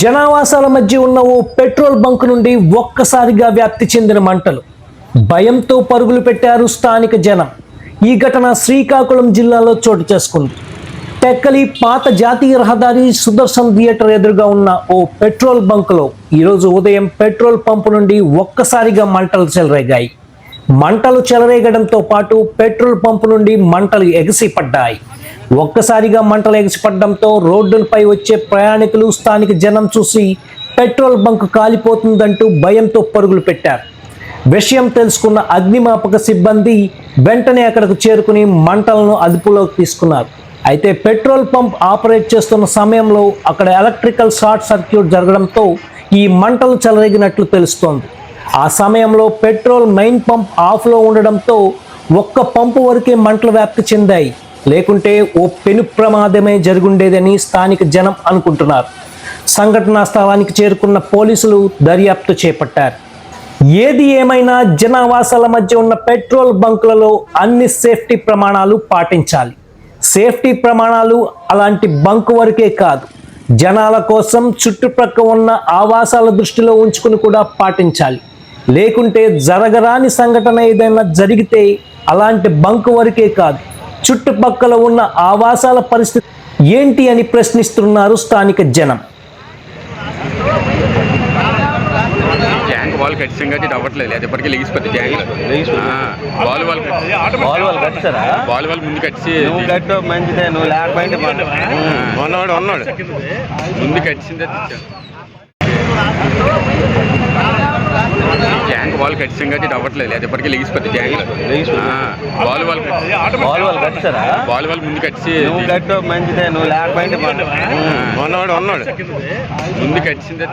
జనావాసాల మధ్య ఉన్న ఓ petrol bunk నుండి ఒక్కసారిగా వ్యాప్తి చెందిన మంటలు. భయంతో పరుగులు పెట్టారు స్థానిక జనం. ఈ ఘటన శ్రీకాకుళం జిల్లాలో చోటు చేసుకుంది. టెక్కలి పాత జాతీయ రహదారి సుదర్శన్ థియేటర్ ఎదురుగా ఉన్న ఓ పెట్రోల్ బంకులో ఈరోజు ఉదయం పెట్రోల్ పంపు నుండి ఒక్కసారిగా మంటలు చెలరేగాయి. మంటలు చెలరేగడంతో పాటు పెట్రోల్ పంపు నుండి మంటలు ఎగిసిపడ్డాయి. ఒక్కసారిగా మంటలు ఎగసిపడడంతో రోడ్డుపై వచ్చే ప్రయాణికులు స్థానిక జనం చూసి పెట్రోల్ బంక్ కాలిపోతుందంటూ భయంతో పరుగులు పెట్టారు. విషయం తెలుసుకున్న అగ్నిమాపక సిబ్బంది వెంటనే అక్కడకు చేరుకుని మంటలను అదుపులోకి తీసుకున్నారు. అయితే పెట్రోల్ పంప్ ఆపరేట్ చేస్తున్న సమయంలో అక్కడ ఎలక్ట్రికల్ షార్ట్ సర్క్యూట్ జరగడంతో ఈ మంటలు చెలరేగినట్లు తెలుస్తోంది. ఆ సమయంలో పెట్రోల్ మెయిన్ పంప్ ఆఫ్లో ఉండడంతో ఒక్క పంపు వరకే మంటలు వ్యాప్తి చెందాయి. లేకుంటే ఓ పెను ప్రమాదమే జరుగుండేదని స్థానిక జనం అనుకుంటున్నారు. సంఘటనా స్థలానికి చేరుకున్న పోలీసులు దర్యాప్తు చేపట్టారు. ఏది ఏమైనా జనావాసాల మధ్య ఉన్న పెట్రోల్ బంకులలో అన్ని సేఫ్టీ ప్రమాణాలు పాటించాలి. సేఫ్టీ ప్రమాణాలు అలాంటి బంక్ వరకే కాదు జనాల కోసం చుట్టుప్రక్క ఉన్న ఆవాసాల దృష్టిలో ఉంచుకుని కూడా పాటించాలి. లేకుంటే జరగరాని సంఘటన ఏదైనా జరిగితే అలాంటి బంక్ వరకే కాదు చుట్టుపక్కల ఉన్న ఆవాసాల పరిస్థితి ఏంటి అని ప్రశ్నిస్తున్నారు స్థానిక జనం. ట్యాంక్ ఖచ్చితంగా ఇది అవ్వట్లేదు. అది ఇప్పటికీ లెగిసిపోతుంది ట్యాంక్ బాల్ వాల్ బాల్ వాళ్ళు కట్టారా బాల్ వాల్ ముందు కట్టి నువ్వు కట్టు మంచిదే నువ్వు లేకపోయింటే ఉన్నాడు ఉన్నాడు ముందు కట్టిందే వాల్ ఖచ్చితంగా ఇది అవ్వట్లేదు. అది ఇప్పటికీ లెగిసిపోతుంది ట్యాంక్ బాల్ వాల్ బాల్ వాళ్ళు కట్టారా బాల్ వాల్ ముందు కట్టి నువ్వు కట్టు మంచిదే నువ్వు లేకపోయింటే ఉన్నాడు ఉన్నాడు ముందు కట్టిందే